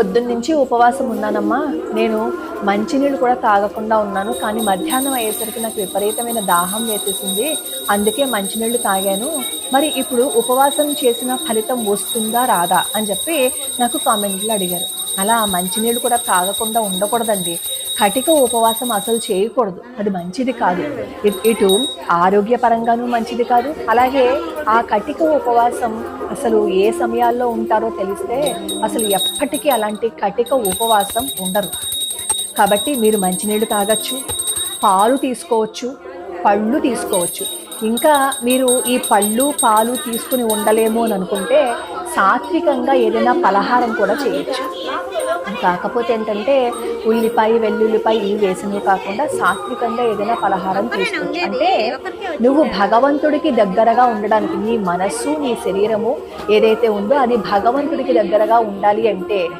పొద్దున్నుంచి ఉపవాసం ఉన్నానమ్మా. నేను మంచినీళ్ళు కూడా తాగకుండా ఉన్నాను. కానీ మధ్యాహ్నం అయ్యేసరికి నాకు విపరీతమైన దాహం వేసేసింది. అందుకే మంచినీళ్ళు తాగాను. మరి ఇప్పుడు ఉపవాసం చేసిన ఫలితం వస్తుందా రాదా అని చెప్పి నాకు కామెంట్లు అడిగారు. అలా మంచినీళ్ళు కూడా తాగకుండా ఉండకూడదండి. కటిక ఉపవాసం అసలు చేయకూడదు. అది మంచిది కాదు. ఇ- ఇటు ఆరోగ్యపరంగానూ మంచిది కాదు. అలాగే ఆ కటిక ఉపవాసం అసలు ఏ సమయాల్లో ఉంటారో తెలిస్తే అసలు ఎప్పటికీ అలాంటి కటిక ఉపవాసం ఉండరు. కాబట్టి మీరు మంచినీళ్ళు తాగొచ్చు పాలు తీసుకోవచ్చు పళ్ళు తీసుకోవచ్చు. ఇంకా మీరు ఈ పళ్ళు పాలు తీసుకుని ఉండలేము అని అనుకుంటే సాత్వికంగా ఏదైనా పలహారం కూడా చేయొచ్చు. కాకపోతే ఏంటంటే ఉల్లిపాయ వెల్లుల్లిపాయ ఇవి వేసినవి కాకుండా సాత్వికంగా ఏదైనా పలహారం తీసుకోవచ్చు అంటే నువ్వు భగవంతుడికి దగ్గరగా ఉండడానికి నీ మనస్సు నీ శరీరము ఏదైతే ఉందో అది భగవంతుడికి దగ్గరగా ఉండాలి అంటే